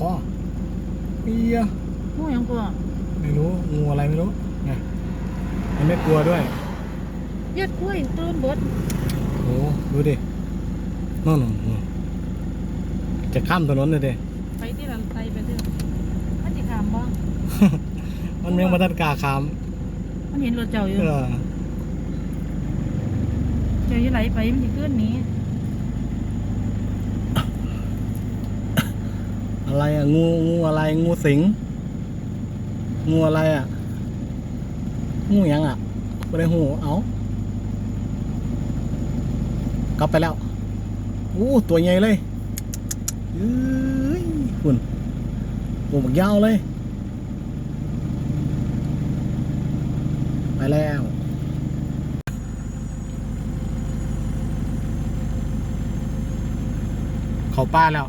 คอเอียงูหยังกลัวไม่รู้งูอะไรไม่รู้ไงมันไม่กลัวด้วยเย็ดกล้วยตื่นเบิดโอ้ดูดินู่นนู่นนู่นจะข้ามถนนเลยดิไปที่ละไปไปเถอะมันสิขามบ่มันยังมาทันกล้าข้าม มันเห็นรถเจ้าอยู่เออเจ้าอยู่ไหลไปมันสิขึ้นหนี้ อะไรอะงูงูอะไรงูสิงงูอะไรอะงูยังอะไม่ได้หูเอากลับไปแล้วอู้ตัวใหญ่เลยเอ้ยคุณตัวบักยาวเลย ไปแล้วเขาป้าแล้ว